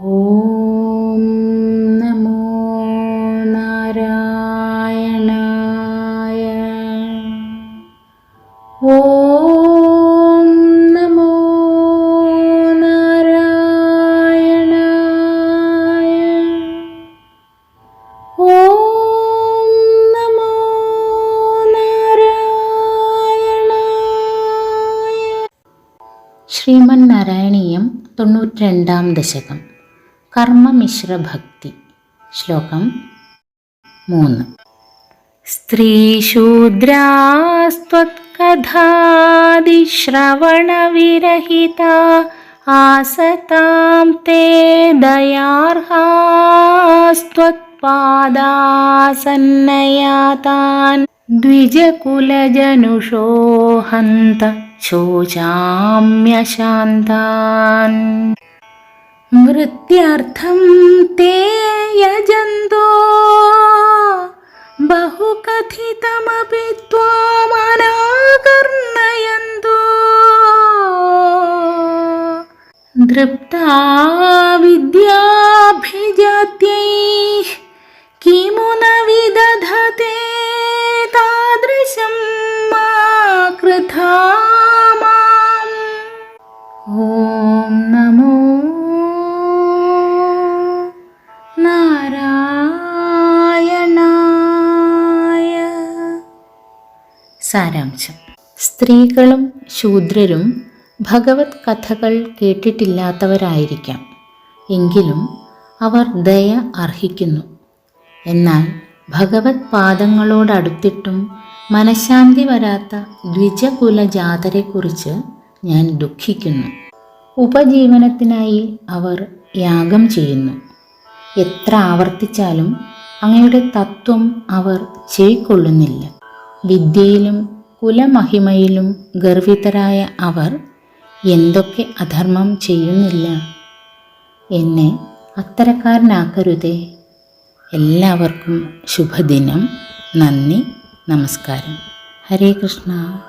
ഓം നമോ നാരായണായ. ഓം നമോ നാരായണായ. ഓം നമോ നാരായണായ. തൊണ്ണൂറ്റിരണ്ടാം ദശകം. കർമ്മമിശ്ര ഭക്തി ശ്ലോകം മൂന്ന് സ്ത്രീശൂദ്രാസ്ത്വത്കഥാദിശ്രവണവിരഹിത ആസതാം തേ ദയാർഹാസ്ത്വത്പാദാസന്നയാതാൻ ദ്വിജകുലജനുഷോ ഹന്ത ശോചാമ്യശാന്താൻ ृत्यर्थं ते यजन्तो। बहुकथितमपि त्वामनाकर्णयन्तो दृप्ता विद्याभिजात्यैः किमु न विदधते तादृशं मा कृथा माम्। ॐ नमो സാരാംശം. സ്ത്രീകളും ശൂദ്രരും ഭഗവത് കഥകൾ കേട്ടിട്ടില്ലാത്തവരായിരിക്കാം. എങ്കിലും അവർ ദയ അർഹിക്കുന്നു. എന്നാൽ ഭഗവത് പാദങ്ങളോടടുത്തിട്ടും മനഃശാന്തി വരാത്ത ദ്വിജകുല ജാതരെക്കുറിച്ച് ഞാൻ ദുഃഖിക്കുന്നു. ഉപജീവനത്തിനായി അവർ യാഗം ചെയ്യുന്നു. എത്ര ആവർത്തിച്ചാലും അങ്ങയുടെ തത്വം അവർ ചെവിക്കൊള്ളുന്നില്ല വിദ്യയിലും കുലമഹിമയിലും ഗർവിതരായ അവർ എന്തൊക്കെ അധർമ്മം ചെയ്യുന്നില്ല. എന്നെ അത്തരക്കാരനാക്കരുതേ. എല്ലാവർക്കും ശുഭദിനം. നന്ദി. നമസ്കാരം. ഹരേ കൃഷ്ണ.